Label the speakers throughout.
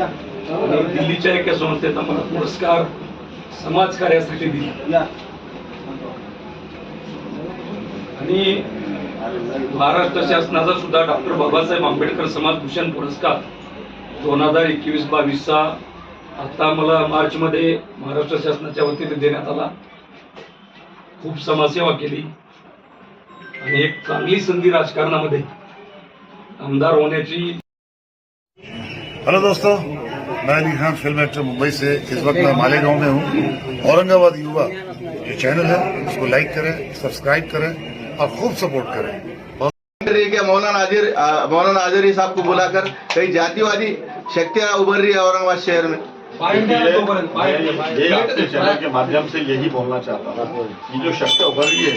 Speaker 1: आणि दिल्लीच्या एका संस्थेचा मला पुरस्कार समाजकार्यासाठी दिला. आणि महाराष्ट्र शासनाचा सुद्धा डॉक्टर बाबासाहेब आंबेडकर समाजभूषण पुरस्कार दोन हजार एकवीस बावीसचा आता मला मार्चमध्ये महाराष्ट्र शासनाच्या वतीने देण्यात आला. खूप समाजसेवा केली. आणि एक चांगली संधी राजकारणामध्ये आमदार होण्याची
Speaker 2: हेलो दोस्तों मैं अली खान फ़िल्म एक्टर मुंबई से इस वक्त मैं मालेगांव में हूँ। औरंगाबाद युवा जो चैनल है उसको लाइक करें सब्सक्राइब करें और खूब सपोर्ट करें।
Speaker 3: मौलाना आजिर आ, मौलाना आजरी साहब को बुलाकर कई जातिवादी शक्तियाँ उभर रही है औरंगाबाद शहर में।
Speaker 4: ये आपके चैनल के माध्यम से यही बोलना चाहता हूँ ये जो शक्ति उभर रही है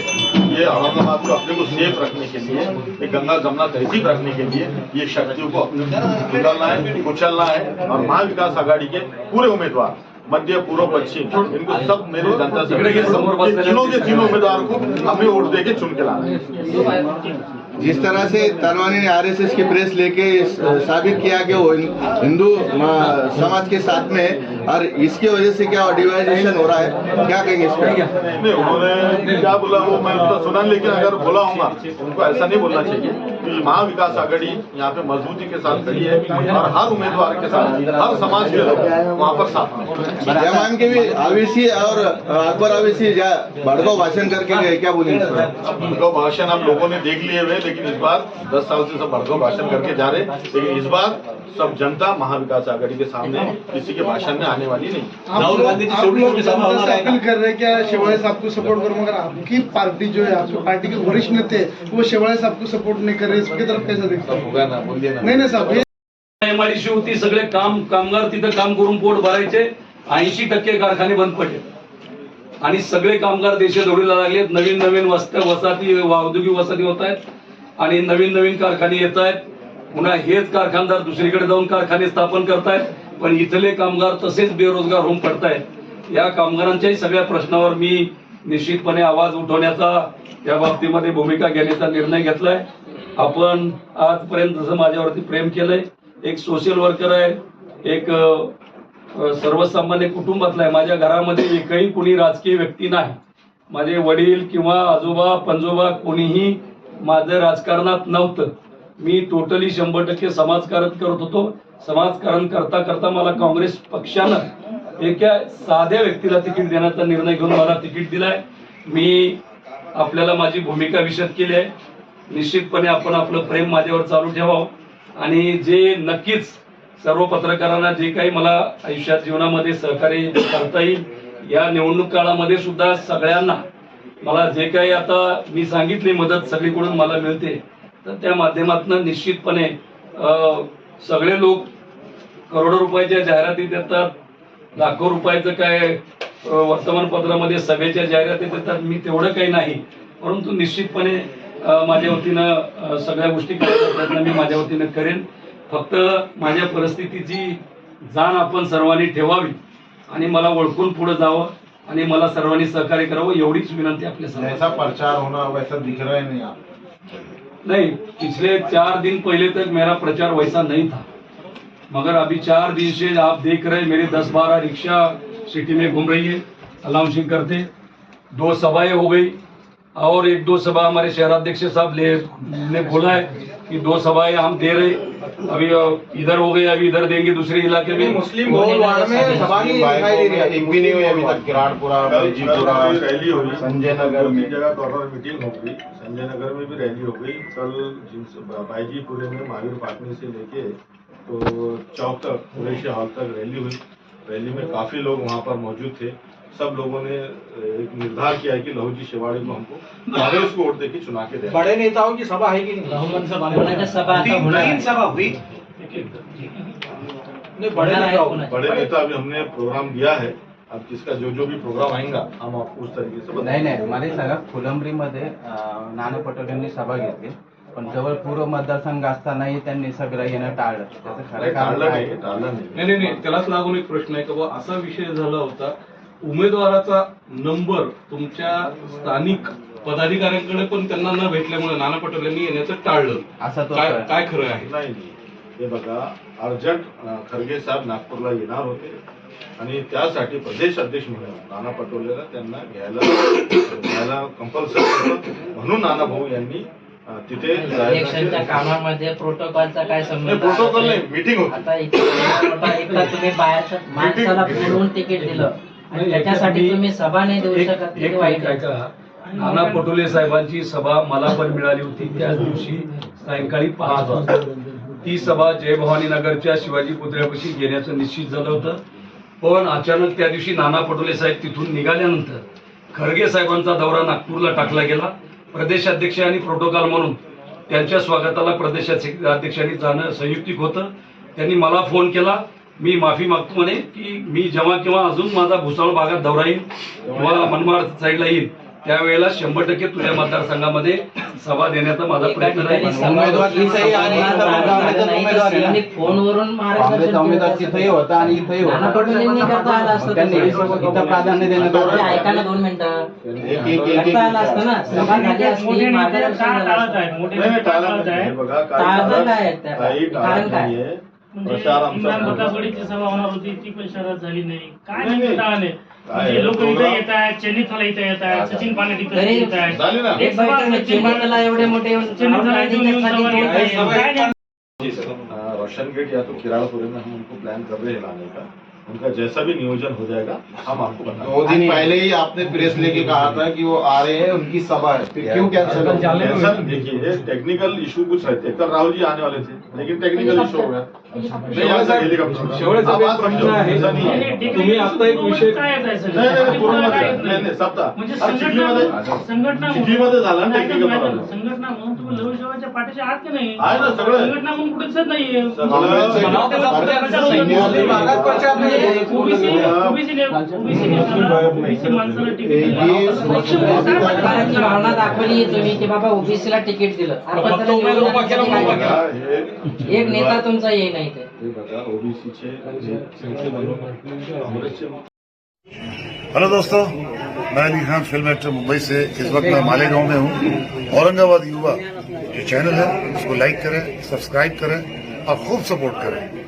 Speaker 4: ये औरंगाबाद को अपने को सेफ़ रखने के लिए ये गंगा जमुना तहजीब रखने के लिए ये शक्तियों को अपने निकालना है कुचलना है और महाविकास आघाड़ी के पूरे उम्मीदवार मध्य पूर्व पश्चिम इनको सब मेरे जनता से तीनों के तीनों उम्मीदवार को अपने वोट दे के चुन के लाना है।
Speaker 3: जिस तरह से तनवानी ने आरएसएस की प्रेस लेके साबित किया कि वो हिंदू समाज के साथ में है और इसकी वजह से क्या डिवाइडेशन हो रहा है क्या कहेंगे इस पर
Speaker 4: नहीं उन्होंने क्या बोला वो मैं उतना सुना लेकिन अगर बोला होगा उनको ऐसा नहीं बोलना चाहिए। महाविकास आघाड़ी यहाँ पे मजबूती के साथ खड़ी है और हर उम्मीदवार के साथ हर समाज के लोग वहाँ पर साथ
Speaker 3: जमान के भी अवेसी और अकबर जा- भड़काऊ भाषण करके गए क्या बोलेंगे?
Speaker 4: भड़काऊ भाषण आप लोगों ने देख लिए हुए लेकिन इस बार दस साल से सब भड़काऊ भाषण करके जा रहे लेकिन इस बार सब जनता महाविकास आघाड़ी के सामने किसी के भाषण में आने वाली नहीं।
Speaker 5: आप लोग आप लोग जनता से अपील कर रहे हैं क्या शेवाळे साहब को सपोर्ट करो? मगर आपकी पार्टी जो है आपकी पार्टी के वरिष्ठ नेता है वो शेवाळे साहब को सपोर्ट नहीं कर रहे इसकी तरफ कैसे देखते
Speaker 4: होगा ना बोलिए ना।
Speaker 5: नहीं नहीं साहब
Speaker 1: एमआयडीसी होती सगळे काम कामगार तिथं काम करून पोट भरायचे ऐंशी टक्के कारखाने बंद पडले. आणि सगळे कामगार देशाजोडीला लागलेत नवीन नवीन वस्त वसाहती औद्योगिक वसाहती होत आहेत. आणि नवीन नवीन कारखाने येत आहेत. पुन्हा हेच कारखानदार दुसरीकडे जाऊन कारखाने स्थापन करतायत. पण इथले कामगार तसेच बेरोजगार होऊन पडतायत. या कामगारांच्याही सगळ्या प्रश्नावर मी निश्चितपणे आवाज उठवण्याचा या बाबतीमध्ये भूमिका घेण्याचा निर्णय घेतलाय. आपण आजपर्यंत जसं माझ्यावरती प्रेम केलंय एक सोशल वर्कर आहे एक सर्वसामान्य कुटुंबातला आहे. माझ्या घरामध्ये एकही कुणी राजकीय व्यक्ती नाही. माझे वडील किंवा आजोबा पंजोबा कोणीही माझं राजकारणात नव्हतं. मी टोटली शंभर टक्के समाजकारण करत होतो. समाजकारण करता करता मला काँग्रेस पक्षानं एका साध्या व्यक्तीला तिकीट देण्याचा निर्णय घेऊन मला तिकीट दिलाय. मी आपल्याला माझी भूमिका विशद केली आहे. निश्चितपणे आपण आपलं प्रेम माझ्यावर चालू ठेवावं. आणि जे नक्कीच सर्व पत्रकारांना जे काही मला आयुष्यात जीवनामध्ये सहकार्य करता येईल या निवडणूक काळामध्ये सुद्धा सगळ्यांना मला जे काही आता मी सांगितली मदत सगळीकडून मला मिळते तर त्या माध्यमातून निश्चितपणे सगळे लोक करोडो रुपयाच्या जाहिराती देतात. लाखो रुपयाचं काय वर्तमानपत्रामध्ये सभेच्या जाहिराती देतात. मी तेवढं काही नाही. परंतु निश्चितपणे माझ्या वतीनं सगळ्या गोष्टी करण्याचा प्रयत्न मी माझ्या वतीनं करेन. फक्त माझ्या परिस्थितीची जाण आपण सर्वांनी ठेवावी आणि मला ओळखून पुढे जावं. आणि मला सर्वांनी सहकार्य करावं एवढीच विनंती आपल्या सर्वांना.
Speaker 4: ऐसा प्रचार होना वैसा दिख रहा है नहीं आप
Speaker 1: नहीं पिछले चार दिन पहले तक मेरा प्रचार वैसा नहीं था. मगर अभी चार दिन से आप देख रहे हैं मेरे दस बारह रिक्शा सिटी में घूम रही है अनाउंसिंग करते दो सभाएं हो गई और एक दो सभा हमारे शहराध्यक्ष साहब ले ने बोला है। कि दो सभाएँ हम दे रहे अभी इधर हो गई अभी इधर देंगे दूसरे इलाके में।
Speaker 5: मुस्लिम बहुल वार्ड में सभा नहीं दिखाई दे रही
Speaker 3: एक भी नहीं हुई अभी तक किराड़पुरा बैजीपुरा संजय नगर में।
Speaker 4: जगह कॉर्नर मीटिंग हो गई। संजय नगर में भी रैली हो गई। कल जिनसे बाईजीपुरे में महावीर पाटनी से लेके तो चौक तक हॉल तक रैली हुई। रैली में काफ़ी लोग वहाँ पर मौजूद थे। सब लोगों ने एक निर्धार किया है कि लहू जी शेवाड़ी को हमको कांग्रेस को वोट देके चुना के देना
Speaker 5: बड़े नेताओं की सभा है कि नहीं?
Speaker 6: तीन सभा हुई।
Speaker 5: नहीं बड़े नेताओं
Speaker 4: बड़े नेता अभी हमने प्रोग्राम दिया है। अब किसका जो जो भी प्रोग्राम आएगा हम आपको उस तरीके से
Speaker 7: नाही
Speaker 4: बताएँगे।
Speaker 7: नाही मला सांगा फुलंब्रीमध्ये अं, नाना पटोलेंनी सभा घेतली. पण जवळ पूर्व मतदारसंघ असतानाही त्यांनी सगळं येणं टाळलं. त्याचं खरं कारण
Speaker 4: टाळलं नाही टाळलं नाही.
Speaker 8: नाही नाही नाही त्यालाच लागून एक प्रश्न आहे का असा विषय झाला होता उमेदवाराचा नंबर तुमच्या स्थानिक पदाधिकाऱ्यांकडे पण त्यांना न भेटल्यामुळे नाना पटोलेंनी येण्याचं टाळलं.
Speaker 7: असा तो
Speaker 8: काय काय खरं आहे?
Speaker 4: नाही हे बघा अर्जंट अं, खरगे साहेब नागपूरला येणार होते. आणि त्यासाठी प्रदेश अध्यक्ष म्हणून नाना पटोलेला त्यांना घ्यायला घ्यायला कंपल्सरी म्हणून नाना भाऊ यांनी अं, तिथे
Speaker 6: इलेक्शनच्या कामामध्ये प्रोटोकॉलचा काय संबंध
Speaker 4: प्रोटोकॉल? नाही मीटिंग होती.
Speaker 6: आता इथे एकदा तुम्ही बाहेरच्या माणसाला बोलवून तिकीट दिलं. आणि त्याच्यासाठी तुम्ही सभा नाही देऊ शकत
Speaker 1: एक
Speaker 6: किती वाईट आहे.
Speaker 1: ऐका. नाना पटोले साहेबांची सभा मला पण मिळाली होती त्याच दिवशी सायंकाळी पाच वाजता. ती सभा जय भवानी नगरच्या शिवाजी पुतळ्यापाशी घेण्याचं निश्चित झालं होतं. पण अचानक त्या दिवशी नाना पटोले साहेब तिथून निघाल्यानंतर खरगे साहेबांचा दौरा नागपूरला टाकला गेला. प्रदेशाध्यक्ष आणि प्रोटोकॉल म्हणून त्यांच्या स्वागताला प्रदेशाध्यक्षांनी जाणं संयुक्तिक होतं. त्यांनी मला फोन केला. मी माफी मागतो म्हणे की मी जेव्हा केव्हा अजून माझा भुसावळ भागात दौरा येईल किंवा मनमाड साईडला येईल त्यावेळेला शंभर टक्के तुझ्या मतदारसंघामध्ये सभा देण्याचा माझा प्रयत्न राहील.
Speaker 6: फोनवरून.
Speaker 7: तिथेही होता आणि इथेही होता प्राधान्य देण्यात
Speaker 6: दोन मिनिटं. कारण काय?
Speaker 4: नाहीये
Speaker 9: म्हणजे
Speaker 4: प्रचार आमचा
Speaker 9: इम्रान
Speaker 4: झाला.
Speaker 9: बकासवाडीची सभा होणार होती ती पण शहरात झाली नाही. काय
Speaker 4: नाही,
Speaker 9: नेमकं
Speaker 4: नाही. काय
Speaker 9: म्हणजे लोक इथे
Speaker 4: प्रोग्राम-
Speaker 9: येत आहेत चेन्नईतला इथे येत आहेत सचिन पाने तिथे
Speaker 6: तरी-
Speaker 9: येत आहेत.
Speaker 4: झाली ना?
Speaker 6: एक बैठक म्हणजे चिन्हितला एवढे मोठे
Speaker 9: चेन्नईतला इथून येऊन सभा घेत आहेत. काय नेमकं?
Speaker 4: जी सर अ, रोशन गेट या तो किराड़पुरी में हम उनको प्लान कर रहे हैं लाने का. उनका जैसा भी नियोजन हो जाएगा हम आपको
Speaker 3: दो दिन पहले ही आपने प्रेस लेके कहा था कि वो आ रहे हैं उनकी सभा है। फिर क्यों कैंसिल हो
Speaker 4: देखिए टेक्निकल इशू कुछ रहते कल राहुल जी आने वाले थे लेकिन टेक्निकल इशू हो गया।
Speaker 8: प्रश्न आहे.
Speaker 4: है
Speaker 8: तुम्ही आता एक विषय-
Speaker 9: म्हणजे
Speaker 4: झालं
Speaker 9: संघटना म्हणून तुम्ही पाठीशी आहात की नाही संघटना म्हणून नाहीये
Speaker 6: भावना दाखवली तुम्ही की बाबा ओबीसीला तिकीट दिलं?
Speaker 4: हे
Speaker 6: एक नेता तुमचा येई
Speaker 2: हेलो दोस्तों, मैं अली खान फ़िल्म एक्टर मुंबई से इस वक्त मैं मालेगांव में हूँ। औरंगाबाद युवा जो चैनल है, उसको लाइक करें सब्सक्राइब करें और खूब सपोर्ट करें।